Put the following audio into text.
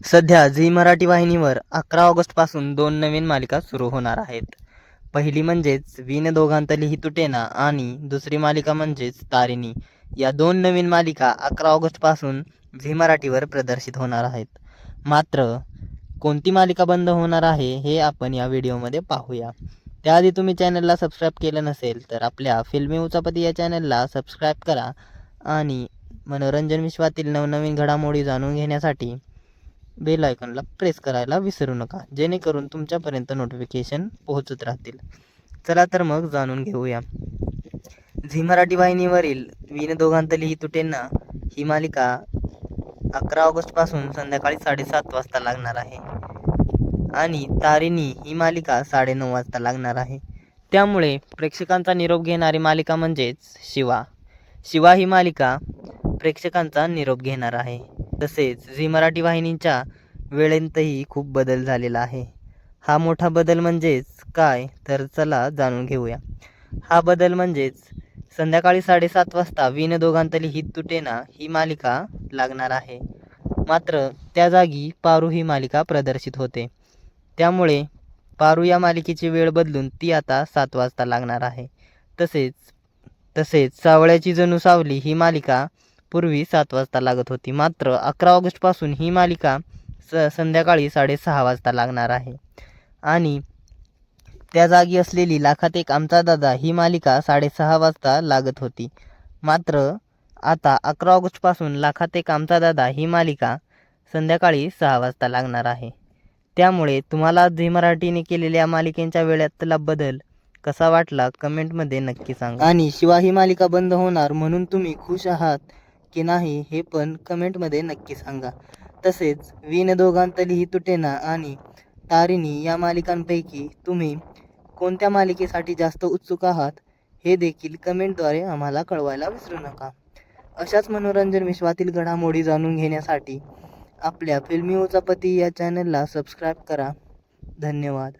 सध्या झी मराठी वाहिनीवर अकरा ऑगस्टपासून दोन नवीन मालिका सुरू होणार आहेत. पहिली म्हणजेच विन दोघांतली ही तुटेना आणि दुसरी मालिका म्हणजेच तारिणी. या दोन नवीन मालिका अकरा ऑगस्टपासून झी मराठीवर प्रदर्शित होणार आहेत. मात्र कोणती मालिका बंद होणार आहे हे आपण या व्हिडिओमध्ये पाहूया. त्याआधी तुम्ही चॅनलला सबस्क्राईब केलं नसेल तर आपल्या फिल्मी उचापती या चॅनलला सबस्क्राईब करा आणि मनोरंजन विश्वातील नवनवीन घडामोडी जाणून घेण्यासाठी बेल आयकॉनला प्रेस करायला विसरू नका. जेणेकरून तुमच्यापर्यंत नोटिफिकेशन पोहोचत राहतील. चला तर मग जाणून घेऊया. झी मराठी वाहिनीवरील विन दोघांतली ही तुटेंना ही मालिका अकरा ऑगस्टपासून संध्याकाळी साडेसात वाजता लागणार आहे. आणि तारिणी ही मालिका साडेनऊ वाजता लागणार आहे. त्यामुळे प्रेक्षकांचा निरोप घेणारी मालिका म्हणजेच शिवा. शिवा ही मालिका प्रेक्षकांचा निरोप घेणार आहे. तसेच झी मराठी वाहिनींच्या वेळेतही खूप बदल झालेला आहे. हा मोठा बदल म्हणजेच काय? तर चला जाणून घेऊया. हा बदल म्हणजेच संध्याकाळी साडेसात वाजता विन दोघांतली ही तुटेना ही मालिका लागणार आहे. मात्र त्या जागी पारू ही मालिका प्रदर्शित होते. त्यामुळे पारू या मालिकेची वेळ बदलून ती आता सात वाजता लागणार आहे. तसेच तसेच सावळ्याची जणू सावली ही मालिका पूर्वी सात वाजता लागत होती. मात्र अकरा ऑगस्टपासून ही मालिका स संध्याकाळी साडेसहा वाजता लागणार आहे. आणि त्या जागी असलेली लाखात एक आमचा दादा ही मालिका साडेसहा वाजता लागत होती. मात्र आता अकरा ऑगस्टपासून लाखात एक आमचा दादा ही मालिका संध्याकाळी सहा वाजता लागणार आहे. त्यामुळे तुम्हाला झी मराठीने केलेल्या मालिकेंच्या वेळातला बदल कसा वाटला? कमेंटमध्ये नक्की सांगा. आणि शिवा ही मालिका बंद होणार म्हणून तुम्ही खुश आहात? की नाही हे पण कमेंटमध्ये नक्की सांगा. तसेच वीण दोघांतलीही तुटेना आणि तारिणी या मालिकांपैकी तुम्ही कोणत्या मालिकेसाठी जास्त उत्सुक आहात हे देखील कमेंटद्वारे आम्हाला कळवायला विसरू नका. अशाच मनोरंजन विश्वातील घडामोडी जाणून घेण्यासाठी आपल्या फिल्मी उचापती या चॅनलला सबस्क्राईब करा. धन्यवाद.